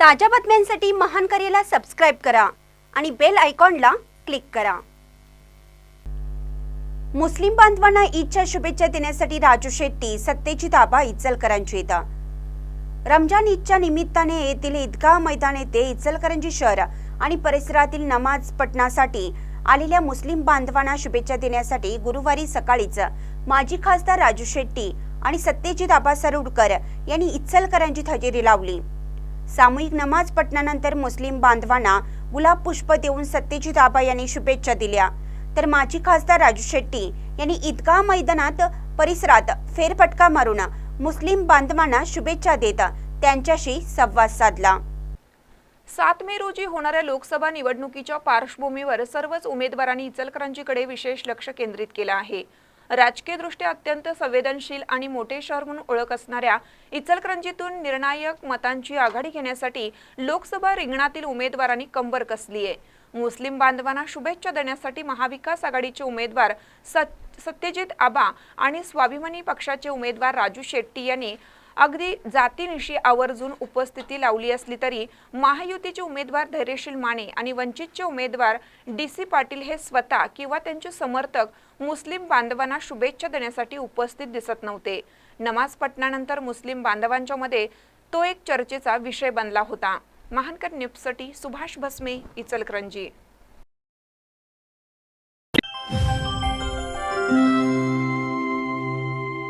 ताज्या बातम्यांसाठी महान करेला सबस्क्राईब करा आणि बेल आयकॉनला क्लिक करा. मुस्लिम बांधवांना ईदच्या शुभेच्छा देण्यासाठी राजू शेट्टी सत्तेची ताबा इचलकरांची येतात रमजान ईदच्या निमित्ताने येथील ईदगाह मैदान येथे इचलकरंजी शहर आणि परिसरातील नमाज पठणासाठी आलेल्या मुस्लिम बांधवांना शुभेच्छा देण्यासाठी गुरुवारी सकाळीच माजी खासदार राजू शेट्टी आणि सत्यजित आबा सरुडकर यांनी इचलकरंजीत हजेरी लावली. सामूहिक नमाज पठणानंतर मुस्लिम बांधवांना गुलाब पुष्प देऊन सत्यजित आबा यांनी शुभेच्छा दिल्या. तर माजी खासदार राजू शेट्टी यांनी ईदगाह मैदानात परिसरात फेरफटका मारून मुस्लिम बांधवांना शुभेच्छा देत त्यांच्याशी संवाद साधला. सात मे रोजी होणाऱ्या लोकसभा निवडणुकीच्या पार्श्वभूमीवर सर्वच उमेदवारांनी इचलकरंजीकडे विशेष लक्ष केंद्रित केलं आहे. राजकीयदृष्ट्या अत्यंत संवेदनशील आणि मोठे शहर म्हणून ओळख असणाऱ्या इचलकरंजीतून निर्णायक मतांची आघाडी घेण्यासाठी लोकसभा रिंगणातील उमेदवारांनी कंबर कसली आहे? मुस्लिम बांधवांना शुभेच्छा देण्यासाठी महाविकास आघाडीचे उमेदवार सत्यजित आबा आणि स्वाभिमानी पक्षाचे उमेदवार राजू शेट्टी यांनी अगदी जातीनिशी आवर्जून उपस्थिती लावली असली तरी महायुतीचे उमेदवार धैर्यशील माने आणि वंचितचे उमेदवार डी सी पाटील हे स्वतः किंवा त्यांचे समर्थक मुस्लिम बांधवांना शुभेच्छा देण्यासाठी उपस्थित दिसत नव्हते. नमाज पठणानंतर मुस्लिम बांधवांच्या मध्ये तो एक चर्चेचा विषय बनला होता. महानकर न्यूजसाठी सुभाष भस्मे इचलकरंजी.